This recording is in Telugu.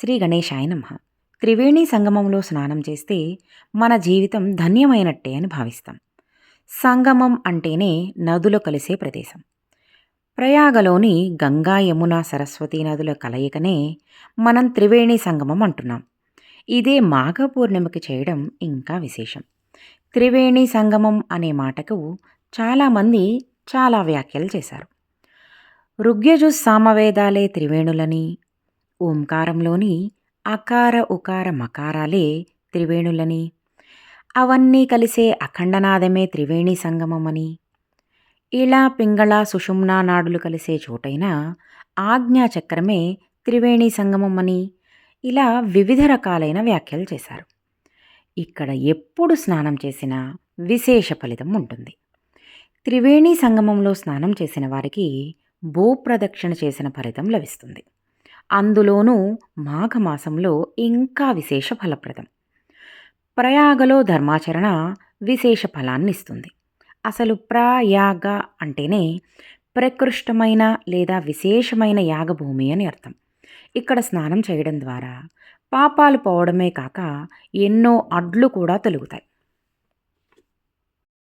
శ్రీ గణేశాయ నమ. త్రివేణి సంగమంలో స్నానం చేస్తే మన జీవితం ధన్యమైనట్టే అని భావిస్తాం. సంగమం అంటేనే నదులు కలిసే ప్రదేశం. ప్రయాగలోని గంగా యమున సరస్వతి నదుల కలయికనే మనం త్రివేణి సంగమం అంటున్నాం. ఇదే మాఘ పూర్ణిమకి చేయడం ఇంకా విశేషం. త్రివేణి సంగమం అనే మాటకు చాలామంది చాలా వ్యాఖ్యలు చేశారు. ఋగ్యజు సామవేదాలే త్రివేణులని ఓంకారంలోని అకార ఉకార మకారాలే త్రివేణులని. అవన్నీ కలిసే అఖండనాదమే త్రివేణి సంగమమని. ఇలా పింగళ సుషుమ్నా నాడులు కలిసే చోటైన ఆజ్ఞాచక్రమే త్రివేణి సంగమం అని ఇలా వివిధ రకాలైన వ్యాఖ్యలు చేశారు. ఇక్కడ ఎప్పుడు స్నానం చేసినా విశేష ఫలితం ఉంటుంది. త్రివేణి సంగమంలో స్నానం చేసిన వారికి భూప్రదక్షిణ చేసిన ఫలితం లభిస్తుంది. అందులోనూ మాఘమాసంలో ఇంకా విశేష ఫలప్రదం. ప్రయాగలో ధర్మాచరణ విశేష ఫలాన్ని ఇస్తుంది అసలు ప్రయాగ అంటేనే ప్రకృష్టమైన లేదా విశేషమైన యాగభూమి అని అర్థం. ఇక్కడ స్నానం చేయడం ద్వారా పాపాలు పోవడమే కాక ఎన్నో అడ్లు కూడా తొలుగుతాయి.